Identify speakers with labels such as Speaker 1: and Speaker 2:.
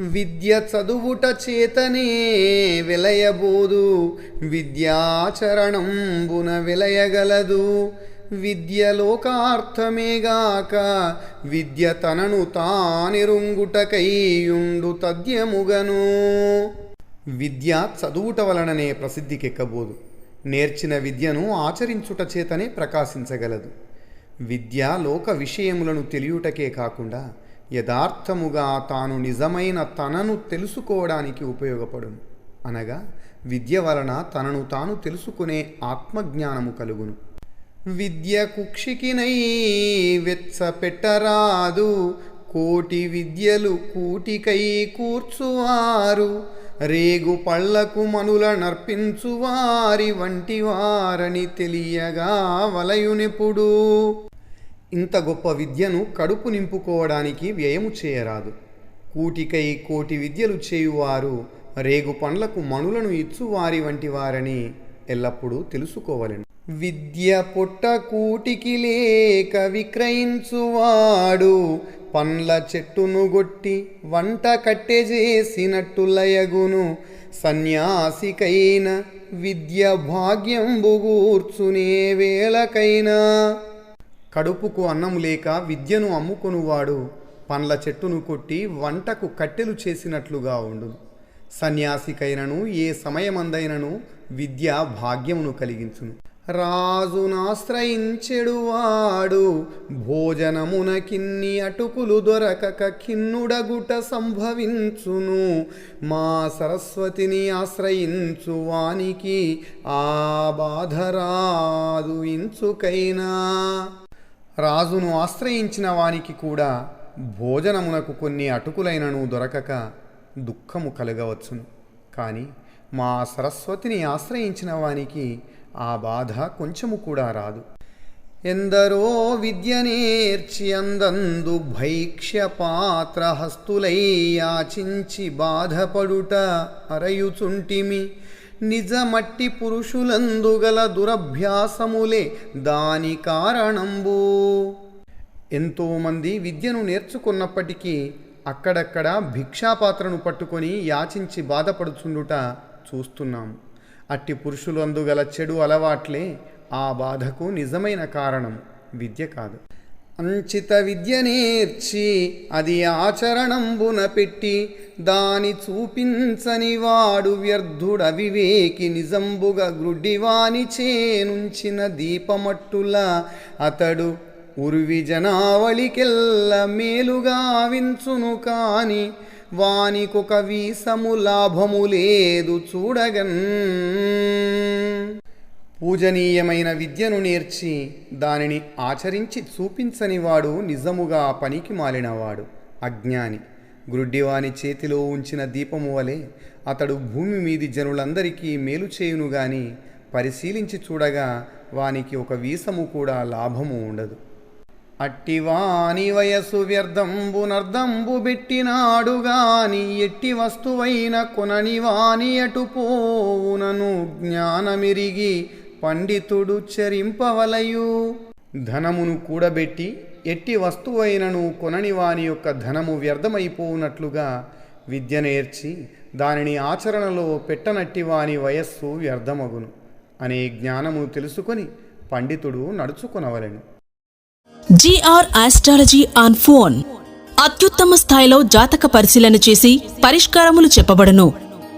Speaker 1: విద్య చదువుట చేతనే విలయబోదు. విద్యాచరణంబున విలయగలదు. విద్య లోకార్థమేగాక విద్య తనను తానిరుంగుటకైయుండు తద్యముగను. విద్య చదువుట వలననే ప్రసిద్ధికెక్కబోదు. నేర్చిన విద్యను ఆచరించుట చేతనే ప్రకాశించగలదు. విద్య లోక విషయములను తెలియుటకే కాకుండా యథార్థముగా తాను నిజమైన తనను తెలుసుకోవడానికి ఉపయోగపడును. అనగా విద్య వలన తనను తాను తెలుసుకునే ఆత్మజ్ఞానము కలుగును. విద్య కుక్షికినై వెచ్చ పెట్టరాదు కోటి విద్యలు కూటికై కూర్చువారు రేగు పళ్ళకు మనుల నర్పించువారి వంటి వారని తెలియగా వలయునెప్పుడు ఇంత గొప్ప విద్యను కడుపు నింపుకోవడానికి వ్యయము చేయరాదు. కూటికై కోటి విద్యలు చేయువారు రేగు పండ్లకు మణులను ఇచ్చువారి వంటి వారని ఎల్లప్పుడూ తెలుసుకోవలెను. విద్య పొట్ట కూటికి లేక విక్రయించువాడు పండ్ల చెట్టును గొట్టి వంట కట్టె చేసినట్టు లయగును. సన్యాసికైన విద్య భాగ్యం బుగూర్చునే వేళకైనా కడుపుకు అన్నం లేక విద్యను అమ్ముకొనువాడు పండ్ల చెట్టును కొట్టి వంటకు కట్టెలు చేసినట్లుగా ఉండును సన్యాసికైనను ఏ సమయమందైనను విద్య భాగ్యమును కలిగించును. రాజునాశ్రయించెడువాడు భోజనమున కిన్ని అటుకులు దొరకక కిన్నుడగుట సంభవించును. మా సరస్వతిని ఆశ్రయించు వానికి ఆ బాధ రాదు ఇంచుకైనా. రాజును ఆశ్రయించిన వానికి కూడా భోజనమునకు కొన్ని అటుకులైనను దొరకక దుఃఖము కలగవచ్చును. కానీ మా సరస్వతిని ఆశ్రయించిన వానికి ఆ బాధ కొంచెము కూడా రాదు. ఎందరో విద్య నేర్చి అందందు భైక్ష్య పాత్ర హస్తులై యాచించి బాధపడుట అరయుచుంటిమి. నిజమట్టి పురుషులందుగల దురభ్యాసములే దాని కారణంబు. ఎంతోమంది విద్యను నేర్చుకున్నప్పటికీ అక్కడక్కడ భిక్షాపాత్రను పట్టుకొని యాచించి బాధపడుచుండుట చూస్తున్నాము అట్టి పురుషులందుగల చెడు అలవాట్లే ఆ బాధకు నిజమైన కారణం. విద్య కాదు. అంచిత విద్య నేర్చి అది ఆచరణంబున పెట్టి దాని చూపించని వాడు వ్యర్థుడ వివేకి నిజంబుగా గ్రుడ్డివాని చేనుంచిన దీపమట్టుల అతడు ఉరివి జనావళికెల్ల మేలుగా వించును కాని వానికొక వీసము లాభము లేదు చూడగన్. పూజనీయమైన విద్యను నేర్చి దానిని ఆచరించి చూపించనివాడు నిజముగా పనికి మాలినవాడు అజ్ఞాని. గ్రుడ్డివాని చేతిలో ఉంచిన దీపము వలె అతడు భూమి మీది జనులందరికీ మేలు చేయును గాని పరిశీలించి చూడగా వానికి ఒక వీసము కూడా లాభము ఉండదు. అట్టివాని వయసు వ్యర్థంబునర్ధంబు పెట్టినాడు గాని ఎట్టి వస్తువైన కొనని వాని అటు పోవునను జ్ఞానమిరిగి పండితుడు చరింపవలయు. ధనమును కూడబెట్టి ఎట్టి వస్తువైనను కొనని వాని యొక్క ధనము వ్యర్థమైపోవునట్లుగా విద్య నేర్చి దానిని ఆచరణలో పెట్టనట్టి వాని వయస్సు వ్యర్థమగును అనే జ్ఞానము తెలుసుకొని పండితుడు నడుచుకొనవలెను.
Speaker 2: జిఆర్ ఆస్ట్రాలజీ ఆన్ ఫోన్ అత్యుత్తమ స్థాయిలో జాతక పరిశీలన చేసి పరిష్కారములు చెప్పబడను.